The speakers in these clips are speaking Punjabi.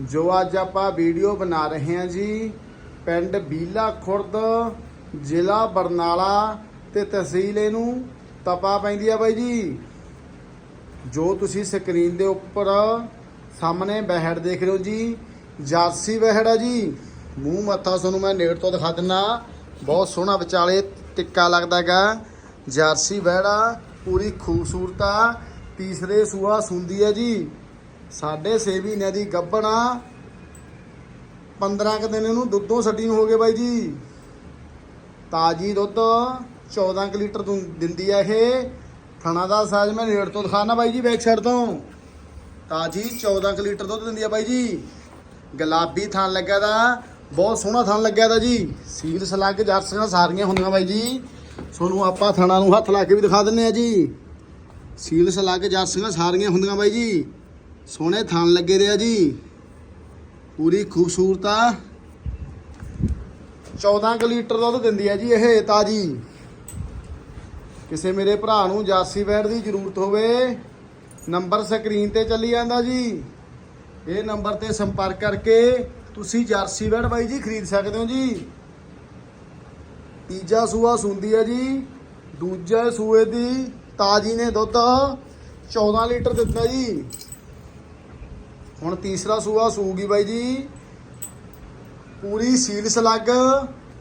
ਜੋ ਅੱਜ ਆਪਾਂ ਵੀਡੀਓ ਬਣਾ ਰਹੇ ਹਾਂ ਜੀ, ਪਿੰਡ ਬੀਲਾ ਖੁਰਦ, ਜ਼ਿਲ੍ਹਾ ਬਰਨਾਲਾ ਤੇ ਤਹਿਸੀਲ ਇਹਨੂੰ ਤਪਾ ਪੈਂਦੀ ਆ ਬਾਈ ਜੀ। ਜੋ ਤੁਸੀਂ ਸਕਰੀਨ ਦੇ ਉੱਪਰ ਸਾਹਮਣੇ ਬਹਿੜ ਦੇਖ ਰਹੇ ਹੋ ਜੀ, ਜਾਰਸੀ ਬਹਿੜ ਆ ਜੀ। ਮੂੰਹ ਮੱਥਾ ਤੁਹਾਨੂੰ ਮੈਂ ਨੇੜ ਤੋਂ ਦਿਖਾ ਦਿੰਨਾ। ਬਹੁਤ ਸੋਹਣਾ ਵਿਚਾਲੇ ਟਿੱਕਾ ਲੱਗਦਾਗਾ ਜਾਰਸੀ ਬਹਿੜਾ ਪੂਰੀ ਖੂਬਸੂਰਤ ਆ ਤੀਸਰੇ ਸੂਆ ਸੁੰਦੀ ਹੈ ਜੀ। ਸਾਢੇ 6 ਮਹੀਨਿਆਂ ਦੀ ਗੱਭਣਾ 15 ਕ ਦਿਨ ਇਹਨੂੰ ਦੁੱਧੋਂ ਛੱਡੀ ਨੂੰ ਹੋ ਗਏ ਬਾਈ ਜੀ। ਤਾਜੀ ਦੁੱਧ 14 ਕੁ ਲੀਟਰ ਦੁ- ਦਿੰਦੀ ਆ ਇਹ। ਥਣਾ ਦਾ ਸਾਈਜ਼ ਮੈਂ ਨੇੜ ਤੋਂ ਦਿਖਾਣਾ ਬਾਈ ਜੀ ਬੈਕ ਸਾਈਡ ਤੋਂ। ਤਾਜੀ 14 ਕੁ ਲੀਟਰ ਦੁੱਧ ਦਿੰਦੀ ਆ ਬਾਈ ਜੀ। ਗੁਲਾਬੀ ਥਣ ਲੱਗਿਆ ਦਾ, ਬਹੁਤ ਸੋਹਣਾ ਥਣ ਲੱਗਿਆ ਦਾ ਜੀ। ਸੀਲ ਸਲੱਗ ਜਰਸੀਆਂ ਸਾਰੀਆਂ ਹੁੰਦੀਆਂ ਬਾਈ ਜੀ। ਤੁਹਾਨੂੰ ਆਪਾਂ ਥਣਾ ਨੂੰ ਹੱਥ ਲਾ ਕੇ ਵੀ ਦਿਖਾ ਦਿੰਨੇ ਆ ਜੀ। ਸੀਲ ਸਲੱਗ ਜਰਸੀਆਂ ਸਾਰੀਆਂ ਹੁੰਦੀਆਂ ਬਾਈ ਜੀ। ਸੋਹਣੇ ਥਣ ਲੱਗੇ ਦੇ ਆ ਜੀ। ਪੂਰੀ ਖੂਬਸੂਰਤ ਆ। 14 ਕੁ ਲੀਟਰ ਦੁੱਧ ਦਿੰਦੀ ਆ ਜੀ ਇਹ ਤਾਜੀ। ਕਿਸੇ ਮੇਰੇ ਭਰਾ ਨੂੰ ਜਾਸੀ ਵੈੜ ਦੀ ਜ਼ਰੂਰਤ ਹੋਵੇ, ਨੰਬਰ ਸਕਰੀਨ ਤੇ ਚੱਲੀ ਜਾਂਦਾ ਜੀ। ਇਹ ਨੰਬਰ ਤੇ ਸੰਪਰਕ ਕਰਕੇ ਤੁਸੀਂ ਜਰਸੀ ਵੈੜ ਬਾਈ ਜੀ ਖਰੀਦ ਸਕਦੇ ਹੋ ਜੀ। ਤੀਜਾ ਸੂਆ ਸੁੰਦੀ ਹੈ ਜੀ। ਦੂਜੇ ਸੂਏ ਦੀ ਤਾਜੀ ਨੇ ਦੁੱਧ 14 ਲੀਟਰ ਦਿੱਤਾ ਜੀ। ਹੁਣ ਤੀਸਰਾ ਸੂਆ ਸੂਗੀ ਬਾਈ ਜੀ। ਪੂਰੀ ਸੀਲ ਸਲੱਗ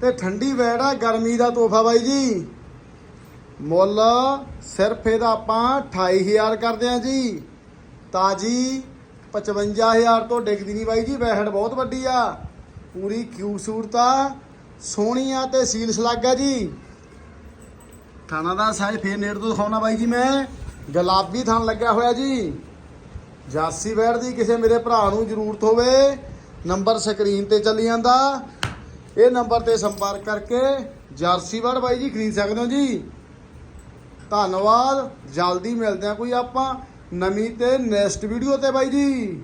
ਤੇ ਠੰਡੀ ਵੈੜ ਆ, ਗਰਮੀ ਦਾ ਤੋਹਫਾ ਬਾਈ ਜੀ। ਮੁੱਲ ਸਿਰਫ ਇਹਦਾ ਆਪਾਂ 28000 ਕਰਦੇ ਆ ਜੀ। ਤਾਜੀ 55000 ਤੋਂ ਡਿੱਗਦੀ ਨਹੀਂ ਬਾਈ ਜੀ ਵੈੜ ਬਹੁਤ ਵੱਡੀ ਆ। ਪੂਰੀ ਖੂਬਸੂਰਤ ਆ, ਸੋਹਣੀ ਆ ਤੇ ਸੀਲ ਸਲੱਗ ਆ ਜੀ। ਥਾਣਾ ਦਾ ਸਾਈਜ਼ ਫੇਰ ਨੇੜ ਤੋਂ ਦਿਖਾਉਣਾ ਬਾਈ ਜੀ ਮੈਂ। ਗੁਲਾਬੀ ਥਾਣ ਲੱਗਿਆ ਹੋਇਆ ਜੀ। ਜਾਸੀ ਵੈੜ ਦੀ ਕਿਸੇ ਮੇਰੇ ਭਰਾ ਨੂੰ ਜ਼ਰੂਰਤ ਹੋਵੇ, ਨੰਬਰ ਸਕਰੀਨ ਤੇ ਚੱਲੀ ਜਾਂਦਾ। ਇਹ ਨੰਬਰ ਤੇ ਸੰਪਰਕ ਕਰਕੇ ਜਰਸੀ ਵੈੜ ਬਾਈ ਜੀ, ਖਰੀਦ ਸਕਦੇ ਹੋ ਜੀ? ਧੰਨਵਾਦ, ਜਲਦੀ ਮਿਲਦੇ ਆ ਕੋਈ ਆਪਾਂ ਨਵੀਂ ਤੇ ਨੈਕਸਟ ਵੀਡੀਓ ਤੇ ਬਾਈ ਜੀ।